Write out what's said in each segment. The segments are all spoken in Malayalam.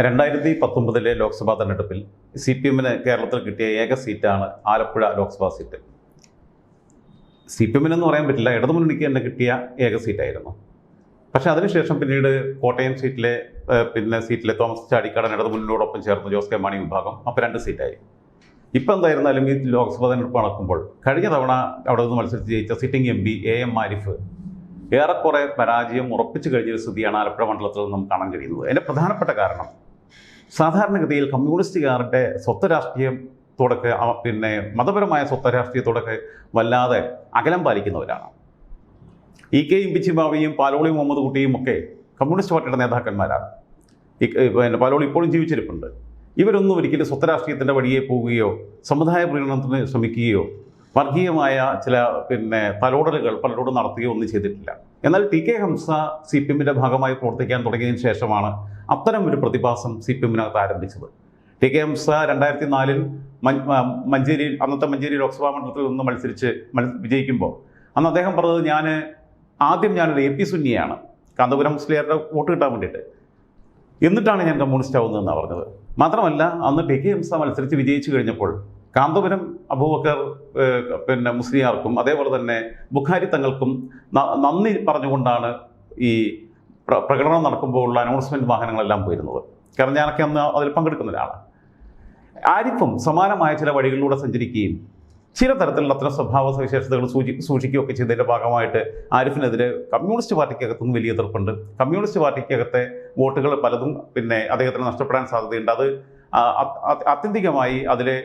രണ്ടായിരത്തി പത്തൊമ്പതിലെ ലോക്സഭാ തെരഞ്ഞെടുപ്പിൽ സി പി എമ്മിന് കേരളത്തിൽ കിട്ടിയ ഏക സീറ്റാണ് Alappuzha Lok Sabha seat. C P എമ്മിനെന്ന് പറയാൻ പറ്റില്ല. ഇടതുമുന്നണിക്ക് തന്നെ കിട്ടിയ ഏക സീറ്റായിരുന്നു. പക്ഷെ അതിനുശേഷം പിന്നീട് കോട്ടയം സീറ്റിലെ പിന്നെ സീറ്റിലെ തോമസ് ചാടിക്കാടൻ ഇടതുമുന്നണിയോടൊപ്പം ചേർന്ന് ജോസ് കെ മാണി വിഭാഗം അപ്പോൾ രണ്ട് സീറ്റായി. ഇപ്പം എന്തായിരുന്നാലും ഈ ലോക്സഭാ തെരഞ്ഞെടുപ്പ് നടക്കുമ്പോൾ കഴിഞ്ഞ തവണ അവിടെ നിന്ന് മത്സരിച്ച് ജയിച്ച sitting M P A M Arif ഏറെക്കുറെ പരാജയം ഉറപ്പിച്ചു കഴിഞ്ഞൊരു സ്ഥിതിയാണ് ആലപ്പുഴ മണ്ഡലത്തിൽ നിന്നും കാണാൻ കഴിയുന്നത്. അതിന്റെ പ്രധാനപ്പെട്ട കാരണം സാധാരണഗതിയിൽ കമ്മ്യൂണിസ്റ്റുകാരുടെ സ്വത്ത് തുടക്ക പിന്നെ മതപരമായ സ്വത്ത് രാഷ്ട്രീയത്തോടൊക്കെ വല്ലാതെ അകലം പാലിക്കുന്നവരാണ്. ഇ കെ ഇമ്പിച്ചി ബാബയും പാലോളി മുഹമ്മദ് കുട്ടിയും ഒക്കെ കമ്മ്യൂണിസ്റ്റ് പാർട്ടിയുടെ നേതാക്കന്മാരാണ്. പിന്നെ പാലോളി ഇപ്പോഴും ജീവിച്ചിരിപ്പുണ്ട്. ഇവരൊന്നും ഒരിക്കലും സ്വത്ത് രാഷ്ട്രീയത്തിന്റെ വഴിയെ പോവുകയോ സമുദായ പ്രീണനത്തിന് ശ്രമിക്കുകയോ വർഗീയമായ ചില പിന്നെ തലോടലുകൾ പലരോടും നടത്തുകയോ ഒന്നും ചെയ്തിട്ടില്ല. എന്നാൽ T K Hamza C P എമ്മിന്റെ ഭാഗമായി പ്രവർത്തിക്കാൻ തുടങ്ങിയതിന് ശേഷമാണ് അത്തരം ഒരു പ്രതിഭാസം സി പി എമ്മിനകത്ത് ആരംഭിച്ചത്. ടി കെ ഹംസ രണ്ടായിരത്തി നാലിൽ മഞ്ചേരി അന്നത്തെ മഞ്ചേരി ലോക്സഭാ മണ്ഡലത്തിൽ നിന്ന് മത്സരിച്ച് വിജയിക്കുമ്പോൾ അന്ന് അദ്ദേഹം പറഞ്ഞത് ഞാൻ ആദ്യം ഞാനൊരു എ പി സുന്നിയാണ്. കാന്തപുരം മുസ്ലിയാരുടെ വോട്ട് കിട്ടാൻ വേണ്ടിയിട്ട്. എന്നിട്ടാണ് ഞാൻ കമ്മ്യൂണിസ്റ്റ് ആവുന്നതെന്നാണ് പറഞ്ഞത്. മാത്രമല്ല അന്ന് ടി കെ ഹംസ മത്സരിച്ച് വിജയിച്ചു കഴിഞ്ഞപ്പോൾ കാന്തപുരം അബൂബക്കർ പിന്നെ മുസ്ലിയാർക്കും അതേപോലെ തന്നെ ബുഖാരി തങ്ങൾക്കും നന്ദി പറഞ്ഞുകൊണ്ടാണ് ഈ പ്ര- പ്രകടനം നടക്കുമ്പോൾ ഉള്ള അനൗൺസ്മെന്റ് വാഹനങ്ങളെല്ലാം പോയിരുന്നത്. കാരണം ഞാനൊക്കെ അന്ന് അതിൽ പങ്കെടുക്കുന്ന ഒരാളാണ്. ആരിഫും സമാനമായ ചില വഴികളിലൂടെ സഞ്ചരിക്കുകയും ചില തരത്തിലുള്ള അത്തരം സ്വഭാവ സവിശേഷതകൾ സൂചി സൂക്ഷിക്കുകയൊക്കെ ചെയ്തതിന്റെ ഭാഗമായിട്ട് ആരിഫിനെതിരെ കമ്മ്യൂണിസ്റ്റ് പാർട്ടിക്കകത്തും വലിയ എതിർപ്പുണ്ട്. കമ്മ്യൂണിസ്റ്റ് പാർട്ടിക്കകത്തെ വോട്ടുകൾ പലതും പിന്നെ അദ്ദേഹത്തിന് നഷ്ടപ്പെടാൻ സാധ്യതയുണ്ട്. അത് ആത്യന്തികമായി അതിലെ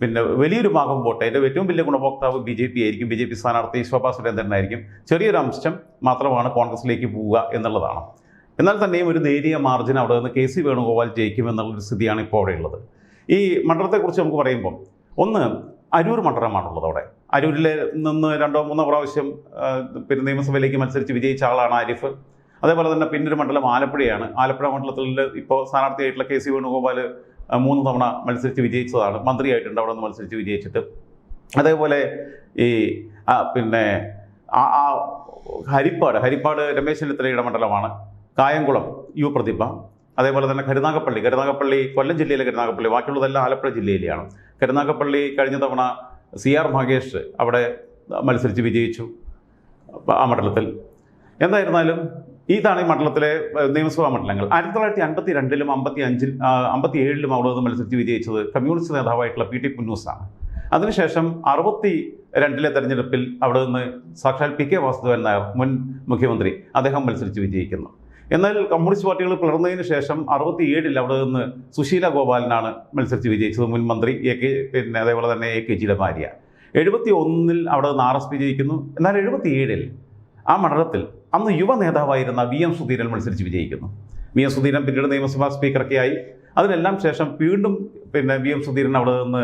പിന്നെ വലിയൊരു ഭാഗം വോട്ട് അതിന്റെ ഏറ്റവും വലിയ ഗുണഭോക്താവ് ബി ജെ പി ആയിരിക്കും. ബി ജെ പി സ്ഥാനാർത്ഥി ശോഭാ സുരേന്ദ്രനായിരിക്കും ചെറിയൊരു അംശം മാത്രമാണ് കോൺഗ്രസിലേക്ക് പോവുക എന്നുള്ളതാണ്. എന്നാൽ തന്നെയും ഒരു നേരിയ മാർജിൻ അവിടെ നിന്ന് കെ സി വേണുഗോപാൽ ജയിക്കും എന്നുള്ളൊരു സ്ഥിതിയാണ് ഇപ്പോൾ അവിടെ ഉള്ളത്. ഈ മണ്ഡലത്തെക്കുറിച്ച് നമുക്ക് പറയുമ്പം ഒന്ന് അരൂർ മണ്ഡലമാണുള്ളത് അവിടെ. അരൂരിൽ നിന്ന് രണ്ടോ മൂന്നോ പ്രാവശ്യം പിന്നെ നിയമസഭയിലേക്ക് മത്സരിച്ച് വിജയിച്ച ആളാണ് ആരിഫ്. അതേപോലെ തന്നെ പിന്നൊരു മണ്ഡലം ആലപ്പുഴയാണ്. ആലപ്പുഴ മണ്ഡലത്തിൽ ഇപ്പോൾ സ്ഥാനാർത്ഥിയായിട്ടുള്ള കെ സി വേണുഗോപാൽ മൂന്ന് തവണ മത്സരിച്ച് വിജയിച്ചതാണ്. മന്ത്രിയായിട്ടുണ്ട് അവിടെ നിന്ന് മത്സരിച്ച് വിജയിച്ചിട്ട്. അതേപോലെ ഈ പിന്നെ ആ ഹരിപ്പാട് ഹരിപ്പാട് രമേശ് ചെന്നിത്തലയുടെ മണ്ഡലമാണ്. കായംകുളം യു പ്രതിഭ. അതേപോലെ തന്നെ കരുനാഗപ്പള്ളി കരുനാഗപ്പള്ളി കൊല്ലം ജില്ലയിലെ കരുനാഗപ്പള്ളി ബാക്കിയുള്ളതെല്ലാം ആലപ്പുഴ ജില്ലയിലെയാണ്. കരുനാഗപ്പള്ളി കഴിഞ്ഞ തവണ സി ആർ മഹേഷ് അവിടെ മത്സരിച്ച് വിജയിച്ചു ആ മണ്ഡലത്തിൽ. എന്തായിരുന്നാലും ഇതാണ് ഈ മണ്ഡലത്തിലെ നിയമസഭാ മണ്ഡലങ്ങൾ. ആയിരത്തി തൊള്ളായിരത്തി അൻപത്തി രണ്ടിലും അമ്പത്തി അഞ്ചിൽ അമ്പത്തി ഏഴിലും നിന്ന് മത്സരിച്ച് വിജയിച്ചത് കമ്മ്യൂണിസ്റ്റ് നേതാവായിട്ടുള്ള പി ടി കുന്നൂസാണ് അതിനുശേഷം അറുപത്തി രണ്ടിലെ തെരഞ്ഞെടുപ്പിൽ അവിടെ നിന്ന് സാക്ഷാൽ പി കെ വാസുദേവൻ നായർ മുൻ മുഖ്യമന്ത്രി അദ്ദേഹം മത്സരിച്ച് വിജയിക്കുന്നു. എന്നാൽ കമ്മ്യൂണിസ്റ്റ് പാർട്ടികൾ പിളർന്നതിന് ശേഷം അറുപത്തി ഏഴിൽ അവിടെ നിന്ന് സുശീല ഗോപാലനാണ് മത്സരിച്ച് വിജയിച്ചത് മുൻ മന്ത്രി എ കെ പിന്നെ അതേപോലെ തന്നെ എ കെ ജിയുടെ ഭാര്യ. എഴുപത്തി ഒന്നിൽ അവിടെ നിന്ന് ആർ എസ് പി ജയിക്കുന്നു. എന്നാൽ എഴുപത്തി ഏഴിൽ ആ മണ്ഡലത്തിൽ അന്ന് യുവ നേതാവായിരുന്ന വി എം സുധീരൻ മത്സരിച്ച് വിജയിക്കുന്നു. വി എം സുധീരൻ പിന്നീട് നിയമസഭാ സ്പീക്കറൊക്കെ ആയി അതിനെല്ലാം ശേഷം വീണ്ടും പിന്നെ വി എം സുധീരൻ അവിടെ നിന്ന്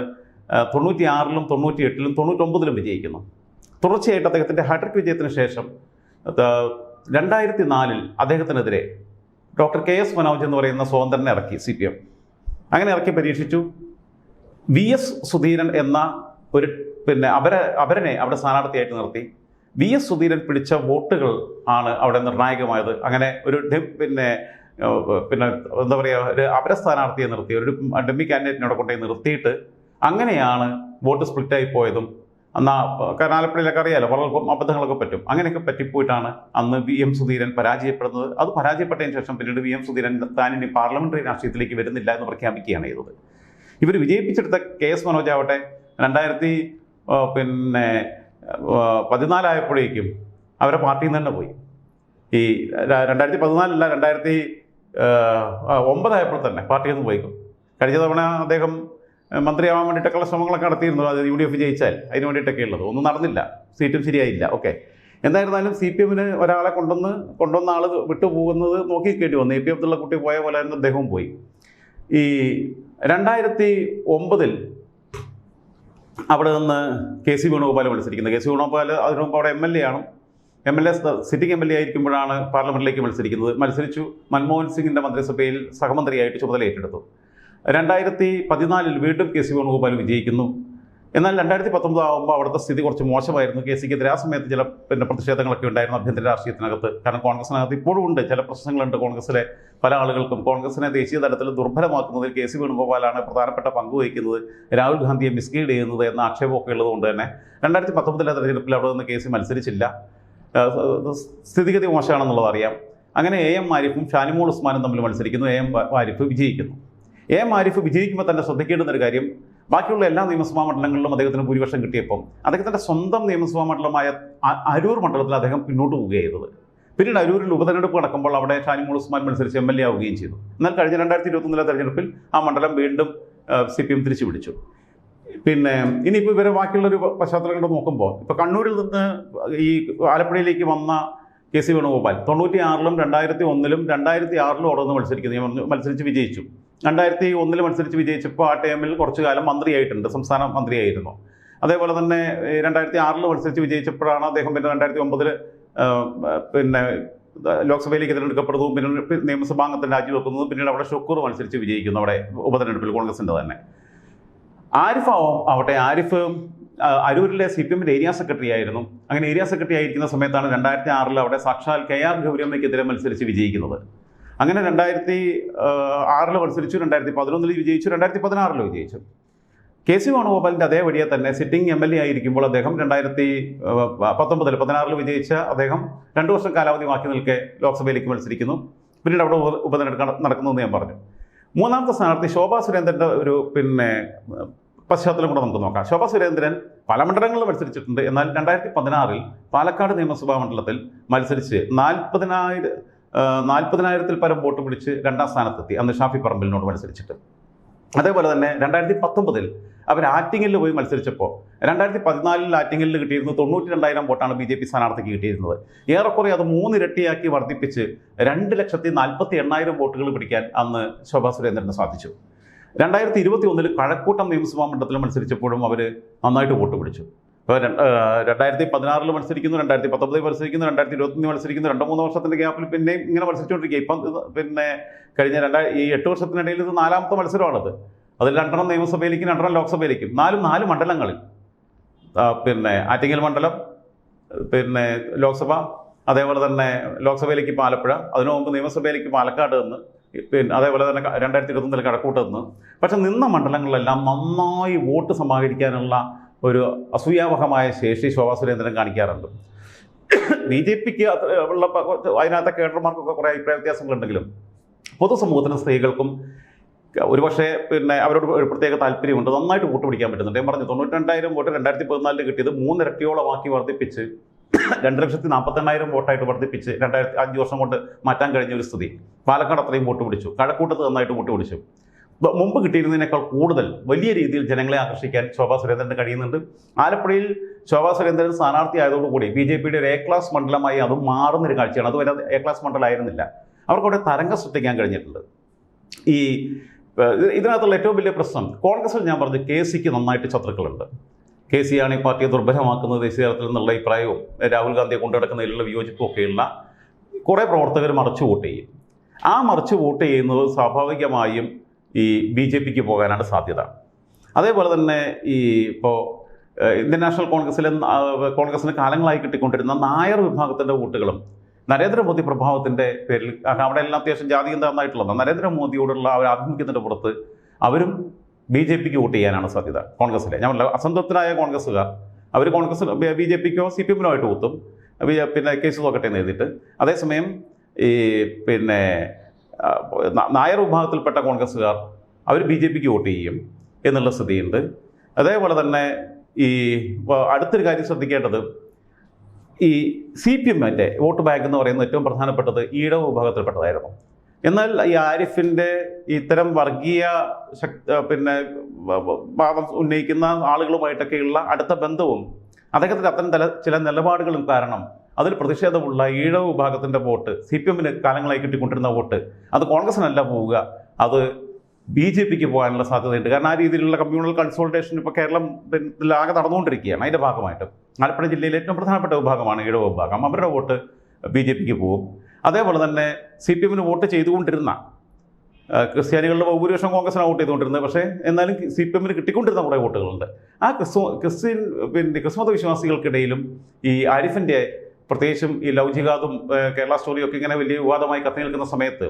തൊണ്ണൂറ്റി ആറിലും തൊണ്ണൂറ്റി എട്ടിലും തൊണ്ണൂറ്റൊമ്പതിലും വിജയിക്കുന്നു. തുടർച്ചയായിട്ട് അദ്ദേഹത്തിന്റെ ഹാട്രിക് വിജയത്തിന് ശേഷം രണ്ടായിരത്തി നാലിൽ അദ്ദേഹത്തിനെതിരെ ഡോക്ടർ കെ എസ് മനോജ് എന്ന് പറയുന്ന സ്വതന്ത്രനെ ഇറക്കി സി പി എം. അങ്ങനെ ഇറക്കി പരീക്ഷിച്ചു. വി എസ് സുധീരൻ എന്ന ഒരു പിന്നെ അവരെ അവരനെ അവിടെ സ്ഥാനാർത്ഥിയായിട്ട് നിർത്തി. വി എസ് സുധീരൻ പിടിച്ച വോട്ടുകൾ ആണ് അവിടെ നിർണായകമായത്. അങ്ങനെ ഒരു പിന്നെ പിന്നെ എന്താ പറയുക ഒരു അപര സ്ഥാനാർത്ഥിയെ നിർത്തി ഒരു ഡെമ്മി കാൻഡിഡേറ്റിനോട് കൊണ്ടുപോയി നിർത്തിയിട്ട് അങ്ങനെയാണ് വോട്ട് സ്പ്ലിറ്റായി പോയതും. എന്നാൽ കാരണം ആലപ്പുഴയിലൊക്കെ അറിയാലോ പലർക്കും അബദ്ധങ്ങളൊക്കെ പറ്റും. അങ്ങനെയൊക്കെ പറ്റിപ്പോയിട്ടാണ് അന്ന് വി എം സുധീരൻ പരാജയപ്പെടുന്നത്. അത് പരാജയപ്പെട്ടതിന് ശേഷം പിന്നീട് വി എം സുധീരൻ താൻ ഇനി പാർലമെന്ററി രാഷ്ട്രീയത്തിലേക്ക് വരുന്നില്ല എന്ന് പ്രഖ്യാപിക്കുകയാണ് ചെയ്തത്. ഇവർ വിജയിപ്പിച്ചെടുത്ത കെ എസ് മനോജ് ആവട്ടെ രണ്ടായിരത്തി പിന്നെ പതിനാലായപ്പോഴേക്കും അവരെ പാർട്ടിയിൽ നിന്ന് തന്നെ പോയി. ഈ രണ്ടായിരത്തി പതിനാലല്ല രണ്ടായിരത്തി ഒമ്പതായപ്പോൾ തന്നെ പാർട്ടിയിൽ നിന്ന് പോയി കഴിഞ്ഞ തവണ അദ്ദേഹം മന്ത്രിയാവാൻ വേണ്ടിയിട്ടൊക്കെയുള്ള ശ്രമങ്ങളൊക്കെ നടത്തിയിരുന്നു. അത് യു ഡി എഫ് ജയിച്ചാൽ അതിന് വേണ്ടിയിട്ടൊക്കെ ഉള്ളത്. ഒന്നും നടന്നില്ല. സീറ്റും ശരിയായില്ല. ഓക്കെ. എന്തായിരുന്നാലും സി പി എമ്മിന് ഒരാളെ കൊണ്ടുവന്ന് കൊണ്ടുവന്ന ആൾ വിട്ടുപോകുന്നത് നോക്കി കേട്ടി വന്നു. എ പി അബ്ദുള്ള കുട്ടി പോയ പോലെ തന്നെ അദ്ദേഹവും പോയി. ഈ രണ്ടായിരത്തി ഒമ്പതിൽ അവിടെ നിന്ന് കെ സി വേണുഗോപാൽ മത്സരിക്കുന്നത്. കെ സി വേണുഗോപാൽ അതിനു മുമ്പ് അവിടെ എം എൽ എ ആണ്. M L A sitting M L A ആയിരിക്കുമ്പോഴാണ് പാർലമെന്റിലേക്ക് മത്സരിക്കുന്നത്. മത്സരിച്ചു മൻമോഹൻ സിംഗിന്റെ മന്ത്രിസഭയിൽ സഹമന്ത്രിയായിട്ട് ചുമതല ഏറ്റെടുത്തു രണ്ടായിരത്തി പതിനാലിൽ വീണ്ടും കെ സി വേണുഗോപാൽ വിജയിക്കുന്നു. എന്നാൽ രണ്ടായിരത്തി പത്തൊമ്പത് ആകുമ്പോൾ അവിടുത്തെ സ്ഥിതി കുറച്ച് മോശമായിരുന്നു. കെ സിക്കെതിരെ ആ സമയത്ത് ചില പിന്നെ പ്രതിഷേധങ്ങളൊക്കെ ഉണ്ടായിരുന്നു ആഭ്യന്തര രാഷ്ട്രീയത്തിനകത്ത്. കാരണം കോൺഗ്രസിനകത്ത് ഇപ്പോഴും ഉണ്ട്. ചില പ്രശ്നങ്ങളുണ്ട് കോൺഗ്രസിലെ പല ആളുകൾക്കും. കോൺഗ്രസിനെ ദേശീയ തലത്തിൽ ദുർബലമാക്കുന്നതിൽ കെ സി വേണുഗോപാലാണ് പ്രധാനപ്പെട്ട പങ്ക് വഹിക്കുന്നത്. രാഹുൽ ഗാന്ധിയെ മിസ്ഗൈഡ് ചെയ്യുന്നത് എന്ന ആക്ഷേപമൊക്കെ ഉള്ളതുകൊണ്ട് തന്നെ രണ്ടായിരത്തി പത്തൊമ്പതിലെ തെരഞ്ഞെടുപ്പിൽ അവിടെ നിന്ന് കെ സി മത്സരിച്ചില്ല. സ്ഥിതിഗതി മോശമാണെന്നുള്ളത് അറിയാം. അങ്ങനെ എ എം ആരിഫും ഷാനിമോൾ ഉസ്മാനും തമ്മിൽ മത്സരിക്കുന്നു. എ എം ആരിഫ് വിജയിക്കുന്നു. എ എം ആരിഫ് വിജയിക്കുമ്പോൾ തന്നെ ശ്രദ്ധിക്കേണ്ടുന്ന ഒരു കാര്യം ബാക്കിയുള്ള എല്ലാ നിയമസഭാ മണ്ഡലങ്ങളിലും അദ്ദേഹത്തിന് ഭൂരിപക്ഷം കിട്ടിയപ്പോൾ അദ്ദേഹത്തിന്റെ സ്വന്തം നിയമസഭാ മണ്ഡലമായ അരൂർ മണ്ഡലത്തിൽ അദ്ദേഹം പിന്നോട്ട് പോവുകയാണ് ചെയ്തത്. പിന്നീട് അരൂരിൽ ഉപതെരഞ്ഞെടുപ്പ് നടക്കുമ്പോൾ അവിടെ ഷാനിമോൾ ഉസ്മാൻ മത്സരിച്ച് എം എൽ എ ആവുകയും ചെയ്തു. എന്നാൽ കഴിഞ്ഞ രണ്ടായിരത്തി ഇരുപത്തൊന്നിലെ തെരഞ്ഞെടുപ്പിൽ ആ മണ്ഡലം വീണ്ടും സി പി എം തിരിച്ചു പിടിച്ചു പിന്നെ ഇനിയിപ്പോൾ ഇവരെ ബാക്കിയുള്ളൊരു പശ്ചാത്തലം കണ്ട് നോക്കുമ്പോൾ ഇപ്പോൾ കണ്ണൂരിൽ നിന്ന് ഈ ആലപ്പുഴയിലേക്ക് വന്ന കെ സി വേണുഗോപാൽ തൊണ്ണൂറ്റി ആറിലും രണ്ടായിരത്തി ഒന്നിലും രണ്ടായിരത്തി ആറിലും അവിടെ നിന്ന് മത്സരിക്കുന്നു. മത്സരിച്ച് വിജയിച്ചു. രണ്ടായിരത്തി ഒന്നിൽ മത്സരിച്ച് വിജയിച്ചപ്പോൾ ആ ടൈമിൽ കുറച്ചു കാലം മന്ത്രിയായിട്ടുണ്ട് സംസ്ഥാന മന്ത്രിയായിരുന്നു. അതേപോലെ തന്നെ രണ്ടായിരത്തി ആറിൽ മത്സരിച്ച് വിജയിച്ചപ്പോഴാണ് അദ്ദേഹം പിന്നെ രണ്ടായിരത്തി ഒമ്പതിൽ പിന്നെ ലോക്സഭയിലേക്ക് തിരഞ്ഞെടുക്കപ്പെടുന്നതും പിന്നെ നിയമസഭാംഗത്തിന് രാജിവെക്കുന്നതും പിന്നീട് അവിടെ ഷുക്കൂർ മത്സരിച്ച് വിജയിക്കുന്നു അവിടെ ഉപതെരഞ്ഞെടുപ്പിൽ കോൺഗ്രസിന്റെ തന്നെ. ആരിഫ് ആവും- ആവട്ടെ ആരിഫ് അരൂരിലെ സി പി എമ്മിന്റെ ഏരിയ സെക്രട്ടറി ആയിരുന്നു. അങ്ങനെ ഏരിയ സെക്രട്ടറി ആയിരിക്കുന്ന സമയത്താണ് രണ്ടായിരത്തി ആറിൽ അവിടെ സാക്ഷാൽ കെ ആർ ഗൗരിയമ്മയ്ക്കെതിരെ മത്സരിച്ച് വിജയിക്കുന്നത്. അങ്ങനെ രണ്ടായിരത്തി ആറിൽ മത്സരിച്ചു രണ്ടായിരത്തി പതിനൊന്നിൽ വിജയിച്ചു രണ്ടായിരത്തി പതിനാറിൽ വിജയിച്ചു. കെ സി വേണുഗോപാലിന്റെ അതേ വഴിയെ തന്നെ സിറ്റിംഗ് എം എൽ എ ആയിരിക്കുമ്പോൾ അദ്ദേഹം രണ്ടായിരത്തി പത്തൊമ്പതിൽ പതിനാറിൽ വിജയിച്ച അദ്ദേഹം രണ്ടു വർഷം കാലാവധി ബാക്കി നിൽക്കെ ലോക്സഭയിലേക്ക് മത്സരിക്കുന്നു. പിന്നീട് അവിടെ ഉപ- ഉപതെരഞ്ഞെടുപ്പ് നടക്കുന്നു എന്ന് ഞാൻ പറഞ്ഞു. മൂന്നാമത്തെ സ്ഥാനാർത്ഥി ശോഭാ സുരേന്ദ്രന്റെ ഒരു പിന്നെ പശ്ചാത്തലം കൂടെ നമുക്ക് നോക്കാം. ശോഭാ സുരേന്ദ്രൻ പല മണ്ഡലങ്ങളിൽ മത്സരിച്ചിട്ടുണ്ട്. എന്നാൽ രണ്ടായിരത്തി പതിനാറിൽ പാലക്കാട് നിയമസഭാ മണ്ഡലത്തിൽ മത്സരിച്ച് നാൽപ്പതിനായിരം നാൽപ്പതിനായിരത്തിൽ പരം വോട്ട് പിടിച്ച് രണ്ടാം സ്ഥാനത്തെത്തി. അന്ന് ഷാഫി പറമ്പിലിനോട് മത്സരിച്ചിട്ട്. അതേപോലെ തന്നെ രണ്ടായിരത്തി പത്തൊമ്പതിൽ അവർ ആറ്റിങ്ങലിൽ പോയി മത്സരിച്ചപ്പോൾ രണ്ടായിരത്തി പതിനാലിൽ ആറ്റിങ്ങലിൽ കിട്ടിയിരുന്നത് തൊണ്ണൂറ്റി രണ്ടായിരം വോട്ടാണ് ബി ജെ പി സ്ഥാനാർത്ഥിക്ക് കിട്ടിയിരുന്നത്. ഏറെക്കുറെ അത് മൂന്നിരട്ടിയാക്കി വർദ്ധിപ്പിച്ച് രണ്ട് ലക്ഷത്തി നാൽപ്പത്തി എണ്ണായിരം വോട്ടുകൾ പിടിക്കാൻ അന്ന് ശോഭാ സുരേന്ദ്രന് സാധിച്ചു. രണ്ടായിരത്തി ഇരുപത്തി ഒന്നിൽ കഴക്കൂട്ടം നിയമസഭാ മണ്ഡലത്തിൽ മത്സരിച്ചപ്പോഴും അവർ നന്നായിട്ട് വോട്ട് പിടിച്ചു. ഇപ്പോൾ രണ്ടായിരത്തി പതിനാറിൽ മത്സരിക്കുന്നു രണ്ടായിരത്തി പത്തൊമ്പതിൽ മത്സരിക്കുന്നു രണ്ടായിരത്തി ഇരുപത്തൊന്നിൽ മത്സരിക്കുന്നു. രണ്ടോ മൂന്ന് വർഷത്തിന്റെ ഗ്യാപ്പിൽ പിന്നെയും ഇങ്ങനെ മത്സരിച്ചുകൊണ്ടിരിക്കുക. ഇപ്പം പിന്നെ കഴിഞ്ഞ രണ്ടായി ഈ എട്ട് വർഷത്തിനിടയിൽ ഇത് നാലാമത്തെ മത്സരമാണത്. അതിൽ രണ്ടെണ്ണം നിയമസഭയിലേക്കും രണ്ടെണ്ണം ലോക്സഭയിലേക്കും. നാലും നാല് മണ്ഡലങ്ങളിൽ. പിന്നെ ആറ്റിങ്ങൽ മണ്ഡലം പിന്നെ ലോക്സഭ അതേപോലെ തന്നെ ലോക്സഭയിലേക്ക് ആലപ്പുഴ അതിനു മുമ്പ് നിയമസഭയിലേക്ക് പാലക്കാട് നിന്ന് പിന്നെ അതേപോലെ തന്നെ രണ്ടായിരത്തി ഇരുപത്തൊന്നിൽ കടക്കൂട്ട് നിന്ന്. പക്ഷെ നിന്ന മണ്ഡലങ്ങളിലെല്ലാം നന്നായി വോട്ട് സമാഹരിക്കാനുള്ള ഒരു അസൂയാവഹമായ ശേഷി ശോഭാ സുരേന്ദ്രൻ കാണിക്കാറുണ്ട്. ബി ജെ പിക്ക് ഉള്ള അതിനകത്തെ കേഡർമാർക്കൊക്കെ കുറേ അഭിപ്രായ വ്യത്യാസങ്ങളുണ്ടെങ്കിലും പൊതുസമൂഹത്തിന് സ്ത്രീകൾക്കും ഒരുപക്ഷെ പിന്നെ അവരോട് ഒരു പ്രത്യേക താല്പര്യമുണ്ട്. നന്നായിട്ട് വോട്ട് പിടിക്കാൻ പറ്റുന്നുണ്ട്. ഞാൻ പറഞ്ഞു തൊണ്ണൂറ്റി രണ്ടായിരം വോട്ട് രണ്ടായിരത്തി പതിനാലിൽ കിട്ടിയത് മൂന്നിരട്ടിയോളമാക്കി വർദ്ധിപ്പിച്ച് രണ്ട് ലക്ഷത്തി നാൽപ്പത്തെണ്ണായിരം വോട്ടായിട്ട് വർദ്ധിപ്പിച്ച് രണ്ടായിരത്തി അഞ്ച് വർഷം കൊണ്ട് മാറ്റാൻ കഴിഞ്ഞ ഒരു സ്ഥിതി. പാലക്കാട് അത്രയും വോട്ട് പിടിച്ചു. കഴക്കൂട്ടത്ത് നന്നായിട്ട് വോട്ട് പിടിച്ചു. മുമ്പ് കിട്ടിയിരുന്നതിനേക്കാൾ കൂടുതൽ വലിയ രീതിയിൽ ജനങ്ങളെ ആകർഷിക്കാൻ ശോഭാ സുരേന്ദ്രന് കഴിയുന്നുണ്ട്. ആലപ്പുഴയിൽ ശോഭാ സുരേന്ദ്രൻ സ്ഥാനാർത്ഥി ആയതോടുകൂടി ബി ജെ പിയുടെ ഒരു എ ക്ലാസ് മണ്ഡലമായി അത് മാറുന്നൊരു കാഴ്ചയാണ്. അതുവരെ അത് എ ക്ലാസ് മണ്ഡലമായിരുന്നില്ല അവർക്കവിടെ തരംഗം സൃഷ്ടിക്കാൻ കഴിഞ്ഞിട്ടുണ്ട്. ഈ ഇതിനകത്തുള്ള ഏറ്റവും വലിയ പ്രശ്നം കോൺഗ്രസിൽ ഞാൻ പറഞ്ഞു കെ സിക്ക് നന്നായിട്ട് ശത്രുക്കളുണ്ട്. കെ സി ആണ് ഈ പാർട്ടിയെ ദുർബലമാക്കുന്നത് ദേശീയ തലത്തിൽ നിന്നുള്ള അഭിപ്രായവും രാഹുൽ ഗാന്ധിയെ കൊണ്ടുനടക്കുന്നതിലുള്ള വിയോജിപ്പും ഒക്കെയുള്ള കുറേ പ്രവർത്തകർ മറച്ചു വോട്ട് ചെയ്യും. ആ മറിച്ച് വോട്ട് ചെയ്യുന്നത് സ്വാഭാവികമായും ഈ ബി ജെ പിക്ക് പോകാനാണ് സാധ്യത. അതേപോലെ തന്നെ ഈ ഇപ്പോൾ ഇന്ത്യൻ നാഷണൽ കോൺഗ്രസിലെ ആ, കോൺഗ്രസിന് കാലങ്ങളായി കിട്ടിക്കൊണ്ടിരുന്ന നായർ വിഭാഗത്തിന്റെ വോട്ടുകളും നരേന്ദ്രമോദി പ്രഭാവത്തിന്റെ പേരിൽ അവിടെ എല്ലാം അത്യാവശ്യം ജാതി നന്നായിട്ടുള്ളത് നരേന്ദ്രമോദിയോടുള്ള ഒരു ആഭിമുഖ്യത്തിന്റെ പുറത്ത് അവരും ബി ജെ പിക്ക് വോട്ട് ചെയ്യാനാണ് സാധ്യത കോൺഗ്രസ്സിലെ. ഞാൻ അസംതൃപ്തരായ കോൺഗ്രസ്സുകാർ അവർ കോൺഗ്രസ് ബി ജെ പിക്കോ സി പി എമ്മിനോ ആയിട്ട് കൂത്തും ബി- പിന്നെ കേസ് നോക്കട്ടെ എഴുതിയിട്ട്. അതേസമയം ഈ പിന്നെ നായർ വിഭാഗത്തിൽപ്പെട്ട കോൺഗ്രസ്സുകാർ അവർ ബി ജെ പിക്ക് വോട്ട് ചെയ്യും എന്നുള്ള സ്ഥിതിയുണ്ട്. അതേപോലെ തന്നെ ഈ അടുത്തൊരു കാര്യം ശ്രദ്ധിക്കേണ്ടത് ഈ സി പി എമ്മിന്റെ വോട്ട് ബാങ്ക് എന്ന് പറയുന്ന ഏറ്റവും പ്രധാനപ്പെട്ടത് ഈഴവ വിഭാഗത്തിൽപ്പെട്ടതായിരുന്നു. എന്നാൽ ഈ ആരിഫിന്റെ ഇത്തരം വർഗീയ ശക്തി പിന്നെ വാദം ഉന്നയിക്കുന്ന ആളുകളുമായിട്ടൊക്കെയുള്ള അടുത്ത ബന്ധവും അദ്ദേഹത്തിന്റെ അത്തരം തല ചില നിലപാടുകളും കാരണം അതിൽ പ്രതിഷേധമുള്ള ഈഴവ വിഭാഗത്തിന്റെ വോട്ട് സി പി എമ്മിന് കാലങ്ങളായി കിട്ടിക്കൊണ്ടിരുന്ന വോട്ട് അത് കോൺഗ്രസിനല്ല പോവുക. അത് ബി ജെ പിക്ക് പോകാനുള്ള സാധ്യതയുണ്ട്. കാരണം ആ രീതിയിലുള്ള കമ്മ്യൂണൽ കൺസോൾട്ടേഷൻ ഇപ്പോൾ കേരളം ആകെ നടന്നുകൊണ്ടിരിക്കുകയാണ്. അതിന്റെ ഭാഗമായിട്ട് ആലപ്പുഴ ജില്ലയിലെ ഏറ്റവും പ്രധാനപ്പെട്ട വിഭാഗമാണ് ഇടവ വിഭാഗം. അവരുടെ വോട്ട് ബി ജെ പിക്ക് പോകും. അതേപോലെ തന്നെ സി പി എമ്മിന് വോട്ട് ചെയ്തുകൊണ്ടിരുന്ന ക്രിസ്ത്യാനികളുടെ ഭൂരിപക്ഷം കോൺഗ്രസിനാണ് വോട്ട് ചെയ്തുകൊണ്ടിരുന്നത്. പക്ഷേ എന്നാലും സി പി എമ്മിന് കിട്ടിക്കൊണ്ടിരുന്ന കുറേ വോട്ടുകളുണ്ട്. ആ ക്രിസ്തു ക്രിസ്ത്യൻ പിന്നെ ക്രിസ്മത വിശ്വാസികൾക്കിടയിലും ഈ ആരിഫിന്റെ പ്രത്യേകിച്ചും ഈ ലൗജികാദും കേരള സ്റ്റോറിയൊക്കെ ഇങ്ങനെ വലിയ വിവാദമായി കത്തി നിൽക്കുന്ന സമയത്ത്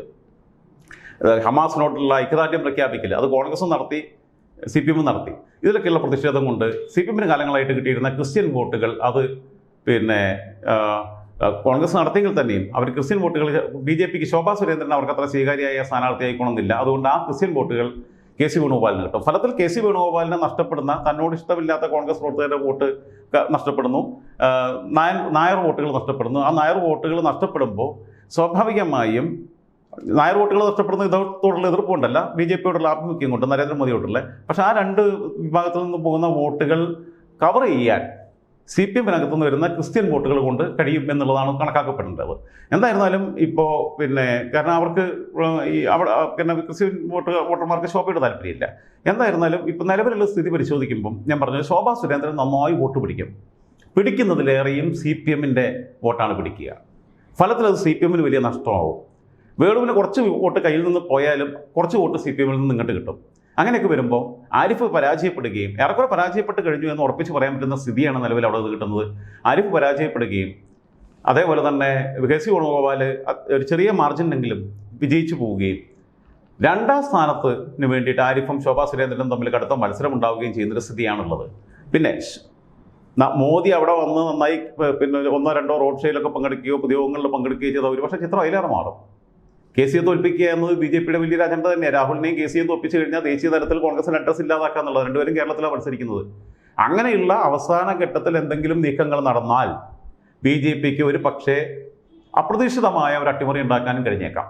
ഹമാസിനോടുള്ള ഐക്യദാർഢ്യം പ്രഖ്യാപിക്കില്ല. അത് കോൺഗ്രസും നടത്തി സി പി എമ്മും നടത്തി. ഇതിലൊക്കെയുള്ള പ്രതിഷേധം കൊണ്ട് സി പി എമ്മിന് കാലങ്ങളായിട്ട് കിട്ടിയിരുന്ന ക്രിസ്ത്യൻ വോട്ടുകൾ അത് പിന്നെ കോൺഗ്രസ് നടത്തിയെങ്കിൽ തന്നെയും അവർ ക്രിസ്ത്യൻ വോട്ടുകൾ ബി ജെ പിക്ക് ശോഭാ സുരേന്ദ്രൻ അവർക്ക് അത്ര സ്വീകാര്യമായ സ്ഥാനാർത്ഥിയായിക്കണമെന്നില്ല അതുകൊണ്ട് ആ ക്രിസ്ത്യൻ വോട്ടുകൾ കെ സി വേണുഗോപാലിന് കിട്ടും. ഫലത്തിൽ കെ സി വേണുഗോപാലിനെ നഷ്ടപ്പെടുന്ന തന്നോട് ഇഷ്ടമില്ലാത്ത കോൺഗ്രസ് പ്രവർത്തകരുടെ വോട്ട് നഷ്ടപ്പെടുന്നു. നായർ നായർ വോട്ടുകൾ നഷ്ടപ്പെടുന്നു. ആ നായർ വോട്ടുകൾ നഷ്ടപ്പെടുമ്പോൾ സ്വാഭാവികമായും നായർ വോട്ടുകൾ നഷ്ടപ്പെടുന്ന ഇതോടുള്ള എതിർപ്പുണ്ടല്ല. ബി ജെ പിയോടുള്ള ആഭിമുഖ്യം കൊണ്ട് നരേന്ദ്രമോദിയോടുള്ള. പക്ഷെ ആ രണ്ട് വിഭാഗത്തിൽ നിന്ന് പോകുന്ന വോട്ടുകൾ കവർ ചെയ്യാൻ സി പി എമ്മിനകത്തു നിന്ന് വരുന്ന ക്രിസ്ത്യൻ വോട്ടുകൾ കൊണ്ട് കഴിയും എന്നുള്ളതാണ് കണക്കാക്കപ്പെടേണ്ടത് എന്തായിരുന്നാലും ഇപ്പോൾ പിന്നെ കാരണം അവർക്ക് ഈ അവിടെ പിന്നെ ക്രിസ്ത്യൻ വോട്ട് വോട്ടർമാർക്ക് ശോഭയുടെ താല്പര്യമില്ല. എന്തായിരുന്നാലും ഇപ്പം നിലവിലുള്ള സ്ഥിതി പരിശോധിക്കുമ്പം ഞാൻ പറഞ്ഞു ശോഭാ സുരേന്ദ്രൻ നന്നായി വോട്ട് പിടിക്കും. പിടിക്കുന്നതിലേറെയും സി പി എമ്മിന്റെ വോട്ടാണ് പിടിക്കുക. ഫലത്തിൽ അത് സി പി എമ്മിന് വലിയ നഷ്ടമാവും. വേണുവിന് കുറച്ച് വോട്ട് കയ്യിൽ നിന്ന് പോയാലും കുറച്ച് വോട്ട് സി പി എമ്മിൽ നിന്ന് ഇങ്ങോട്ട് കിട്ടും. അങ്ങനെയൊക്കെ വരുമ്പോൾ ആരിഫ് പരാജയപ്പെടുകയും ഏറെക്കുറെ പരാജയപ്പെട്ട് കഴിഞ്ഞു എന്ന് ഉറപ്പിച്ച് പറയാൻ പറ്റുന്ന സ്ഥിതിയാണ് നിലവിൽ അവിടെ കിട്ടുന്നത്. ആരിഫ് പരാജയപ്പെടുകയും അതേപോലെ തന്നെ വികസി ഗുണഗോപാൽ ഒരു ചെറിയ മാർജിനെങ്കിലും വിജയിച്ചു പോവുകയും രണ്ടാം സ്ഥാനത്തിന് വേണ്ടിയിട്ട് ആരിഫും ശോഭാ സുരേന്ദ്രനും തമ്മിൽ കടുത്ത മത്സരം ഉണ്ടാവുകയും ചെയ്യുന്നൊരു സ്ഥിതിയാണുള്ളത്. പിന്നെ മോദി അവിടെ വന്ന് നന്നായി പിന്നെ ഒന്നോ രണ്ടോ റോഡ് ഷോയിലൊക്കെ പങ്കെടുക്കുകയോ പൊതുയോഗങ്ങളിൽ പങ്കെടുക്കുകയോ ചെയ്ത ഒരുപക്ഷെ ചിത്രം അതിലേറെ മാറും. കെ സിയെ തോൽപ്പിക്കുക എന്നത് ബി ജെ പിയുടെ വലിയൊരു അജണ്ട തന്നെയാണ് രാഹുലിനെയും കെ സിയെ തോൽപ്പിച്ചു കഴിഞ്ഞാൽ ദേശീയ തലത്തിൽ കോൺഗ്രസിന് അഡ്രസ് ഇല്ലാതാക്കുക എന്നുള്ളത്. രണ്ടുപേരും കേരളത്തിലാണ് മത്സരിക്കുന്നത്. അങ്ങനെയുള്ള അവസാന ഘട്ടത്തിൽ എന്തെങ്കിലും നീക്കങ്ങൾ നടന്നാൽ ബി ജെ പിക്ക് ഒരു പക്ഷേ അപ്രതീക്ഷിതമായ ഒരു അട്ടിമറി ഉണ്ടാക്കാനും കഴിഞ്ഞേക്കാം.